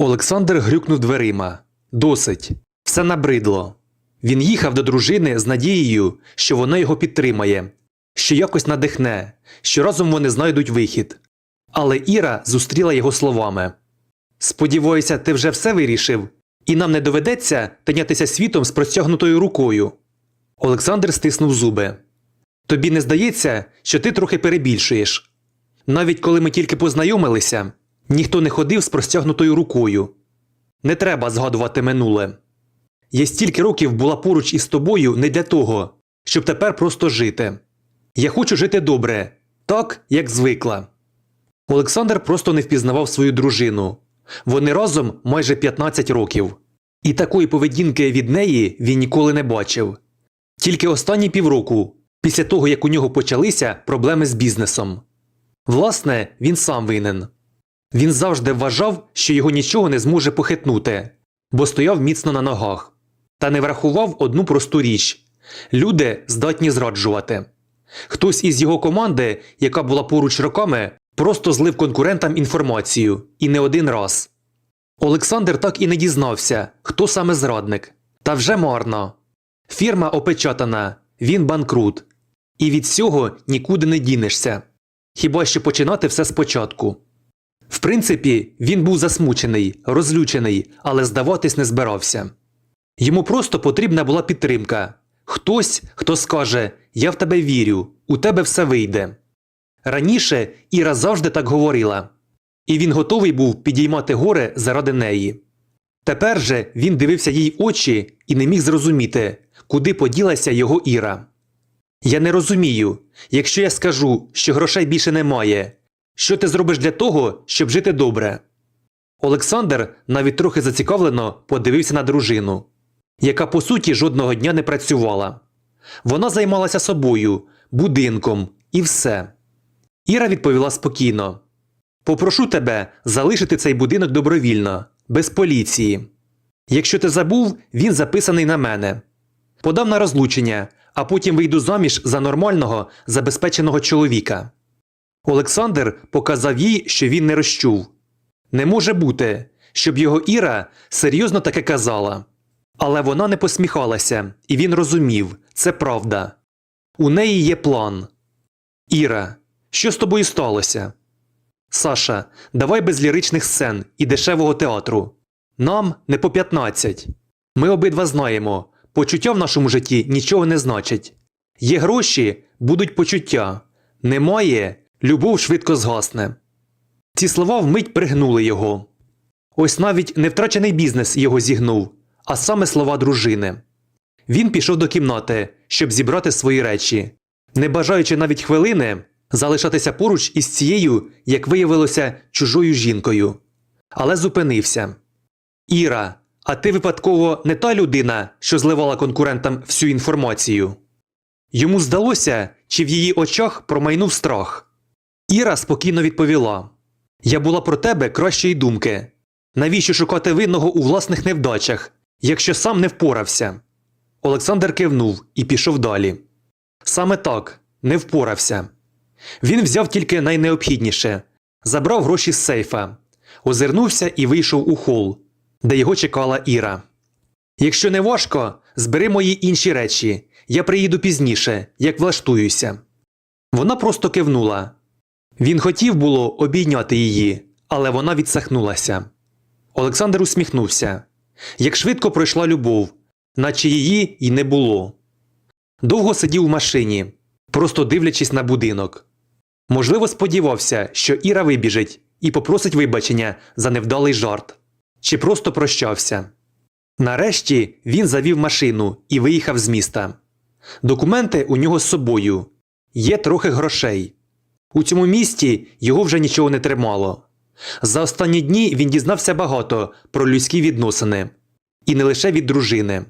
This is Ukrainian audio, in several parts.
Олександр грюкнув дверима. Досить. Все набридло. Він їхав до дружини з надією, що вона його підтримає, що якось надихне, що разом вони знайдуть вихід. Але Іра зустріла його словами: Сподіваюся, ти вже все вирішив, і нам не доведеться тинятися світом з простягнутою рукою. Олександр стиснув зуби. Тобі не здається, що ти трохи перебільшуєш. Навіть коли ми тільки познайомилися, ніхто не ходив з простягнутою рукою. Не треба згадувати минуле. Я стільки років була поруч із тобою не для того, щоб тепер просто жити. Я хочу жити добре, так, як звикла. Олександр просто не впізнавав свою дружину. Вони разом майже 15 років. І такої поведінки від неї він ніколи не бачив. Тільки останні півроку, після того як у нього почалися проблеми з бізнесом. Власне, він сам винен. Він завжди вважав, що його нічого не зможе похитнути, бо стояв міцно на ногах. Та не врахував одну просту річ люди здатні зраджувати. Хтось із його команди, яка була поруч роками, просто злив конкурентам інформацію і не один раз. Олександр так і не дізнався, хто саме зрадник. Та вже марно. Фірма опечатана, він банкрут. І від цього нікуди не дінешся. Хіба що починати все спочатку. В принципі, він був засмучений, розлючений, але здаватись не збирався. Йому просто потрібна була підтримка. Хтось, хто скаже Я в тебе вірю, у тебе все вийде. Раніше Іра завжди так говорила, і він готовий був підіймати горе заради неї. Тепер же він дивився їй очі і не міг зрозуміти, куди поділася його Іра. Я не розумію, якщо я скажу, що грошей більше немає, що ти зробиш для того, щоб жити добре? Олександр навіть трохи зацікавлено подивився на дружину, яка по суті жодного дня не працювала. Вона займалася собою, будинком і все. Іра відповіла спокійно: Попрошу тебе залишити цей будинок добровільно, без поліції. Якщо ти забув, він записаний на мене. Подам на розлучення, а потім вийду заміж за нормального, забезпеченого чоловіка. Олександр показав їй, що він не розчув. Не може бути, щоб його Іра серйозно таке казала. Але вона не посміхалася, і він розумів це правда. У неї є план. Іра, що з тобою сталося? Саша, давай без ліричних сцен і дешевого театру. Нам не по 15. Ми обидва знаємо, почуття в нашому житті нічого не значить. Є гроші, будуть почуття. Немає, любов швидко згасне. Ці слова вмить пригнули його. Ось навіть не втрачений бізнес його зігнув, а саме слова дружини. Він пішов до кімнати, щоб зібрати свої речі, не бажаючи навіть хвилини залишатися поруч із цією, як виявилося, чужою жінкою. Але зупинився. Іра, а ти випадково не та людина, що зливала конкурентам всю інформацію? Йому здалося, чи в її очах промайнув страх. Іра спокійно відповіла: Я була про тебе кращої думки. Навіщо шукати винного у власних невдачах, якщо сам не впорався? Олександр кивнув і пішов далі. Саме так, не впорався. Він взяв тільки найнеобхідніше забрав гроші з сейфа, озирнувся і вийшов у хол, де його чекала Іра. Якщо не важко, збери мої інші речі. Я приїду пізніше, як влаштуюся. Вона просто кивнула. Він хотів було обійняти її, але вона відсахнулася. Олександр усміхнувся. Як швидко пройшла любов, наче її й не було. Довго сидів у машині, просто дивлячись на будинок. Можливо, сподівався, що Іра вибіжить і попросить вибачення за невдалий жарт, чи просто прощався. Нарешті він завів машину і виїхав з міста. Документи у нього з собою. Є трохи грошей. У цьому місті його вже нічого не тримало. За останні дні він дізнався багато про людські відносини. І не лише від дружини.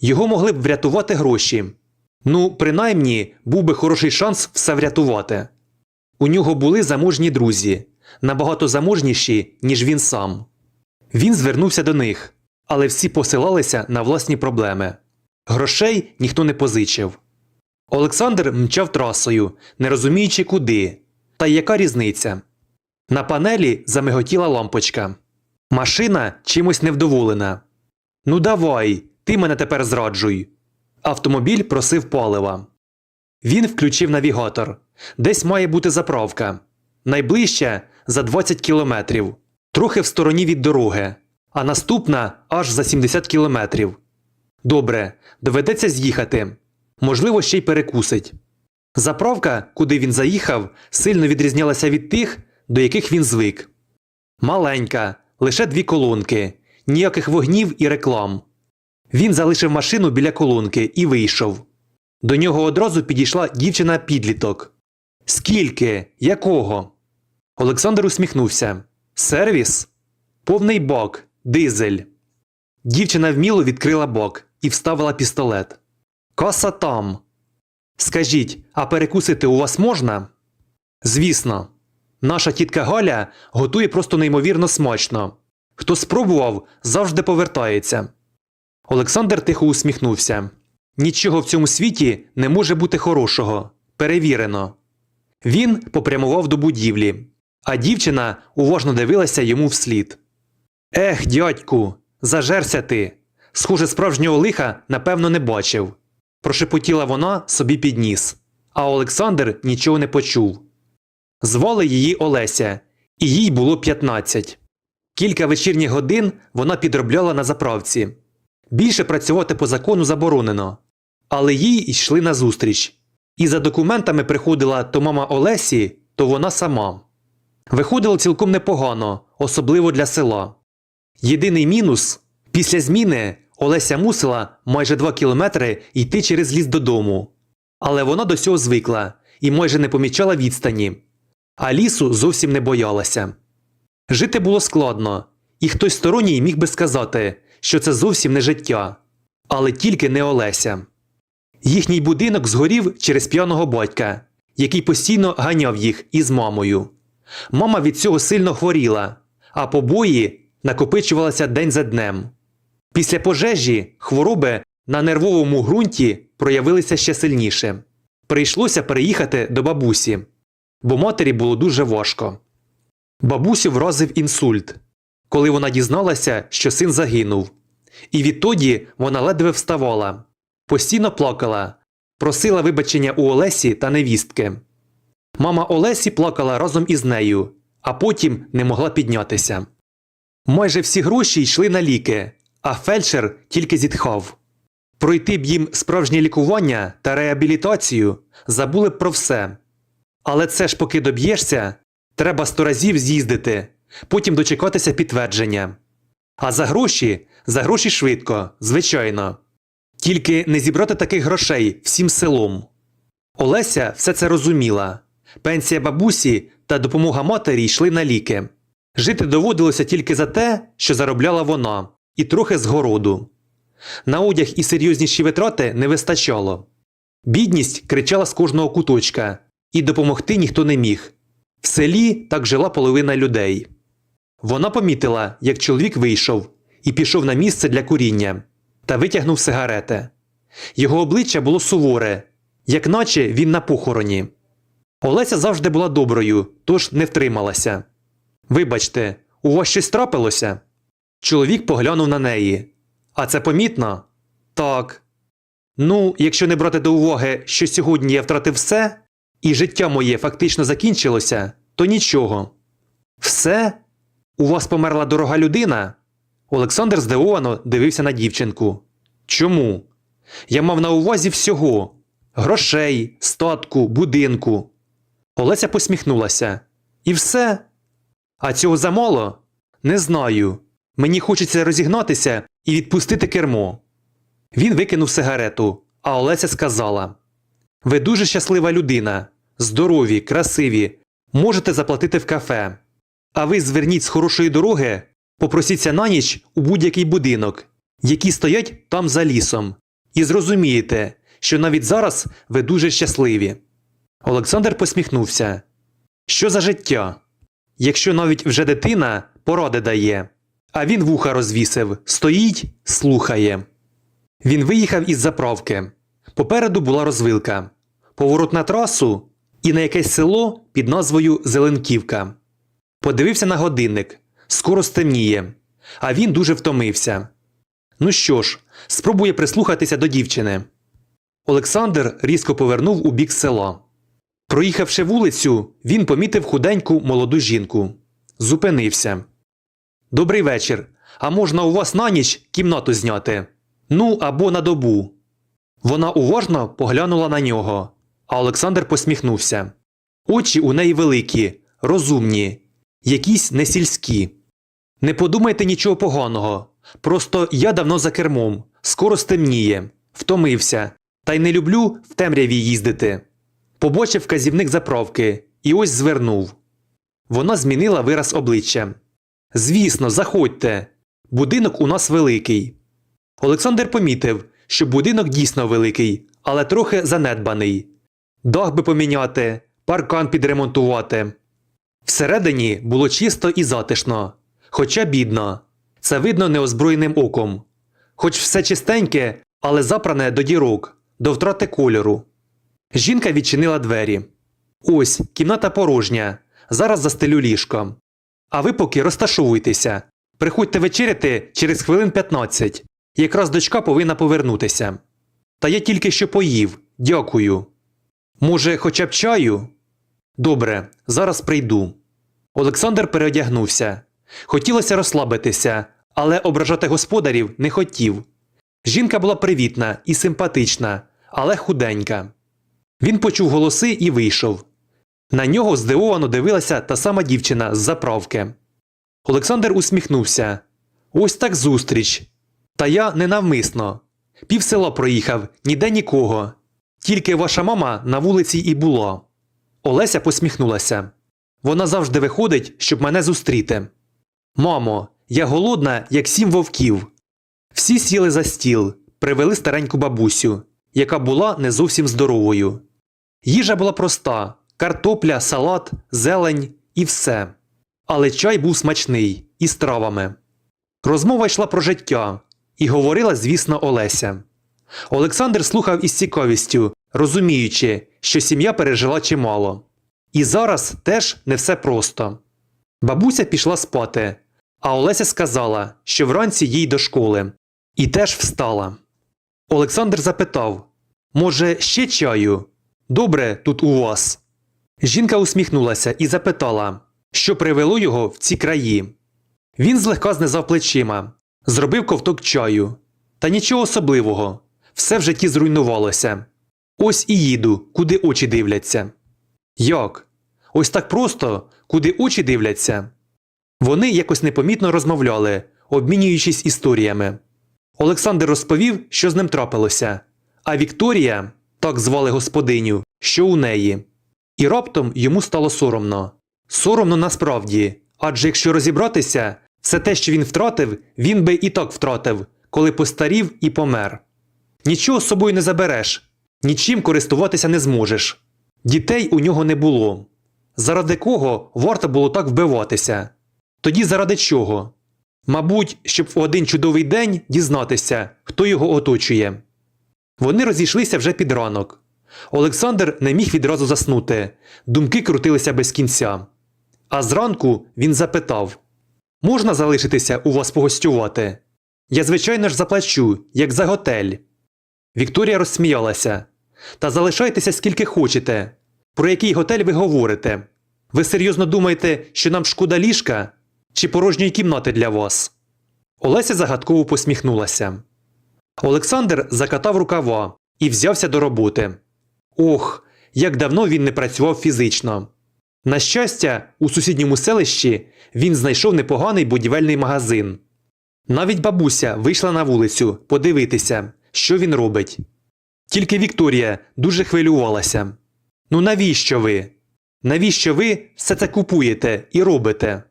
Його могли б врятувати гроші. Ну, принаймні, був би хороший шанс все врятувати. У нього були заможні друзі, набагато заможніші, ніж він сам. Він звернувся до них, але всі посилалися на власні проблеми. Грошей ніхто не позичив. Олександр мчав трасою, не розуміючи куди. Та яка різниця? На панелі замиготіла лампочка. Машина чимось невдоволена. Ну давай, ти мене тепер зраджуй. Автомобіль просив палива. Він включив навігатор. Десь має бути заправка. Найближча за 20 кілометрів, трохи в стороні від дороги, а наступна аж за 70 кілометрів. Добре, доведеться з'їхати. Можливо, ще й перекусить. Заправка, куди він заїхав, сильно відрізнялася від тих, до яких він звик. Маленька, лише дві колонки, ніяких вогнів і реклам. Він залишив машину біля колонки і вийшов. До нього одразу підійшла дівчина-підліток. Скільки? Якого? Олександр усміхнувся. Сервіс? Повний бак, дизель. Дівчина вміло відкрила бак і вставила пістолет. Каса там. Скажіть, а перекусити у вас можна? Звісно. Наша тітка Галя готує просто неймовірно смачно. Хто спробував, завжди повертається. Олександр тихо усміхнувся. Нічого в цьому світі не може бути хорошого. Перевірено. Він попрямував до будівлі, а дівчина уважно дивилася йому вслід. Ех, дядьку, зажерся ти. Схоже, справжнього лиха, напевно, не бачив. Прошепотіла вона собі під ніс, а Олександр нічого не почув. Звали її Олеся, і їй було 15. Кілька вечірніх годин вона підробляла на заправці. Більше працювати по закону заборонено. Але їй йшли назустріч. І за документами приходила то мама Олесі, то вона сама. Виходило цілком непогано, особливо для села. Єдиний мінус після зміни Олеся мусила майже 2 кілометри йти через ліс додому. Але вона до цього звикла і майже не помічала відстані, а лісу зовсім не боялася. Жити було складно, і хтось сторонній міг би сказати, що це зовсім не життя, але тільки не Олеся. Їхній будинок згорів через п'яного батька, який постійно ганяв їх із мамою. Мама від цього сильно хворіла, а побої накопичувалися день за днем. Після пожежі хвороби на нервовому ґрунті проявилися ще сильніше. Прийшлося переїхати до бабусі, бо матері було дуже важко. Бабусю вразив інсульт, коли вона дізналася, що син загинув. І відтоді вона ледве вставала, постійно плакала, просила вибачення у Олесі та невістки. Мама Олесі плакала разом із нею, а потім не могла піднятися. Майже всі гроші йшли на ліки, а фельдшер тільки зітхав. Пройти б їм справжнє лікування та реабілітацію забули б про все. Але це ж поки доб'єшся, треба сто разів з'їздити, потім дочекатися підтвердження. А за гроші, за гроші швидко, звичайно. Тільки не зібрати таких грошей всім селом. Олеся все це розуміла. Пенсія бабусі та допомога матері йшли на ліки. Жити доводилося тільки за те, що заробляла вона, і трохи з городу. На одяг і серйозніші витрати не вистачало. Бідність кричала з кожного куточка, і допомогти ніхто не міг. В селі так жила половина людей. Вона помітила, як чоловік вийшов і пішов на місце для куріння та витягнув сигарети. Його обличчя було суворе, як наче він на похороні. Олеся завжди була доброю, тож не втрималася. Вибачте, у вас щось трапилося? Чоловік поглянув на неї. А це помітно? Так. Ну, якщо не брати до уваги, що сьогодні я втратив все, і життя моє фактично закінчилося, то нічого. Все? У вас померла дорога людина? Олександр здивовано дивився на дівчинку. Чому? Я мав на увазі всього грошей, статку, будинку. Олеся посміхнулася. І все? А цього замало? Не знаю. Мені хочеться розігнатися і відпустити кермо. Він викинув сигарету, а Олеся сказала: Ви дуже щаслива людина, здорові, красиві, можете заплатити в кафе. А ви зверніть з хорошої дороги, попросіться на ніч у будь-який будинок, які стоять там за лісом, і зрозумієте, що навіть зараз ви дуже щасливі. Олександр посміхнувся. Що за життя? Якщо навіть вже дитина поради дає, а він вуха розвісив, стоїть, слухає. Він виїхав із заправки. Попереду була розвилка, поворот на трасу і на якесь село під назвою Зеленківка. Подивився на годинник скоро стемніє, а він дуже втомився. Ну що ж, спробує прислухатися до дівчини. Олександр різко повернув у бік села. Проїхавши вулицю, він помітив худеньку молоду жінку. Зупинився. Добрий вечір. А можна у вас на ніч кімнату зняти? Ну або на добу. Вона уважно поглянула на нього, а Олександр посміхнувся. Очі у неї великі, розумні, якісь не сільські. Не подумайте нічого поганого. Просто я давно за кермом, скоро стемніє, втомився, та й не люблю в темряві їздити. Побачив вказівник заправки і ось звернув. Вона змінила вираз обличчя. Звісно, заходьте. Будинок у нас великий. Олександр помітив, що будинок дійсно великий, але трохи занедбаний. Дах би поміняти, паркан підремонтувати. Всередині було чисто і затишно, хоча бідно. Це видно неозброєним оком. Хоч все чистеньке, але запране до дірок, до втрати кольору. Жінка відчинила двері. Ось, кімната порожня. Зараз застелю ліжко. А ви поки розташовуйтеся. Приходьте вечеряти через хвилин 15. Якраз дочка повинна повернутися. Та я тільки що поїв. Дякую. Може, хоча б чаю? Добре, зараз прийду. Олександр переодягнувся. Хотілося розслабитися, але ображати господарів не хотів. Жінка була привітна і симпатична, але худенька. Він почув голоси і вийшов. На нього здивовано дивилася та сама дівчина з заправки. Олександр усміхнувся. Ось так зустріч. Та я ненавмисно. Пів села проїхав, ніде нікого. Тільки ваша мама на вулиці і була. Олеся посміхнулася. Вона завжди виходить, щоб мене зустріти. Мамо, я голодна, як сім вовків. Всі сіли за стіл, привели стареньку бабусю, яка була не зовсім здоровою. Їжа була проста: картопля, салат, зелень і все. Але чай був смачний і з травами. Розмова йшла про життя, і говорила, звісно, Олеся. Олександр слухав із цікавістю, розуміючи, що сім'я пережила чимало. І зараз теж не все просто. Бабуся пішла спати, а Олеся сказала, що вранці їй до школи, і теж встала. Олександр запитав Може, ще чаю? Добре тут у вас. Жінка усміхнулася і запитала, що привело його в ці краї. Він злегка знизав плечима, зробив ковток чаю. Та нічого особливого, все в житті зруйнувалося. Ось і їду, куди очі дивляться. Як? Ось так просто, куди очі дивляться. Вони якось непомітно розмовляли, обмінюючись історіями. Олександр розповів, що з ним трапилося, а Вікторія, так звали господиню, що у неї. І раптом йому стало соромно. Соромно насправді, адже якщо розібратися, все те, що він втратив, він би і так втратив, коли постарів і помер. Нічого з собою не забереш, нічим користуватися не зможеш. Дітей у нього не було. Заради кого варто було так вбиватися? Тоді заради чого? Мабуть, щоб в один чудовий день дізнатися, хто його оточує. Вони розійшлися вже під ранок. Олександр не міг відразу заснути, думки крутилися без кінця. А зранку він запитав Можна залишитися у вас погостювати? Я, звичайно ж, заплачу, як за готель. Вікторія розсміялася. Та залишайтеся скільки хочете. Про який готель ви говорите? Ви серйозно думаєте, що нам шкода ліжка чи порожньої кімнати для вас? Олеся загадково посміхнулася. Олександр закатав рукава і взявся до роботи. Ох, як давно він не працював фізично. На щастя, у сусідньому селищі він знайшов непоганий будівельний магазин. Навіть бабуся вийшла на вулицю подивитися, що він робить. Тільки Вікторія дуже хвилювалася. Ну навіщо ви? Навіщо ви все це купуєте і робите?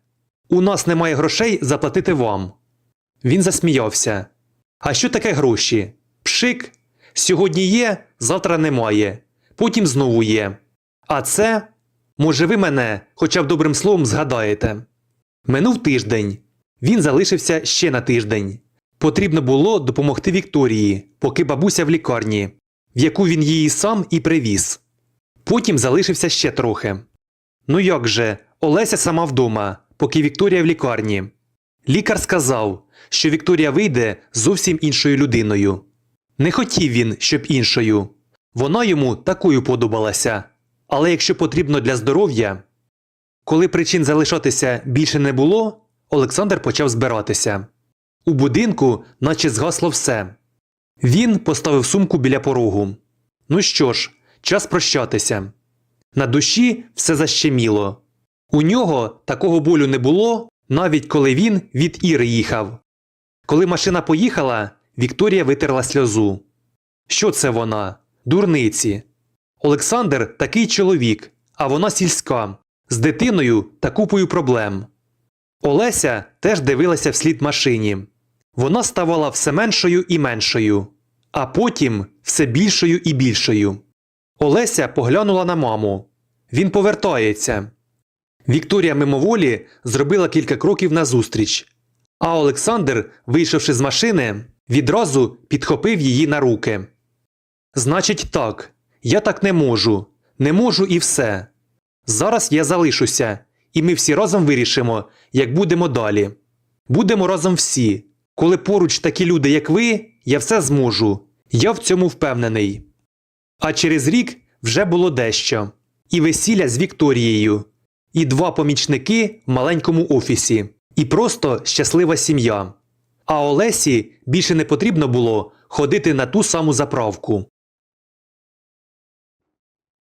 У нас немає грошей заплатити вам. Він засміявся. А що таке гроші? Пшик. Сьогодні є, завтра немає, потім знову є. А це, може, ви мене хоча б добрим словом згадаєте. Минув тиждень. Він залишився ще на тиждень. Потрібно було допомогти Вікторії, поки бабуся в лікарні, в яку він її сам і привіз. Потім залишився ще трохи. Ну як же, Олеся сама вдома, поки Вікторія в лікарні. Лікар сказав, що Вікторія вийде зовсім іншою людиною. Не хотів він, щоб іншою. Вона йому такою подобалася. Але якщо потрібно для здоров'я. Коли причин залишатися більше не було, Олександр почав збиратися. У будинку, наче згасло все. Він поставив сумку біля порогу. Ну що ж, час прощатися. На душі все защеміло. У нього такого болю не було, навіть коли він від Іри їхав. Коли машина поїхала, Вікторія витерла сльозу. Що це вона? Дурниці. Олександр такий чоловік, а вона сільська, з дитиною та купою проблем. Олеся теж дивилася вслід машині. Вона ставала все меншою і меншою, а потім все більшою і більшою. Олеся поглянула на маму. Він повертається. Вікторія мимоволі зробила кілька кроків назустріч, а Олександр, вийшовши з машини, відразу підхопив її на руки. Значить, так, я так не можу, не можу і все. Зараз я залишуся, і ми всі разом вирішимо, як будемо далі. Будемо разом всі. Коли поруч такі люди, як ви, я все зможу. Я в цьому впевнений. А через рік вже було дещо. І весілля з Вікторією, і два помічники в маленькому офісі, і просто щаслива сім'я. А Олесі більше не потрібно було ходити на ту саму заправку.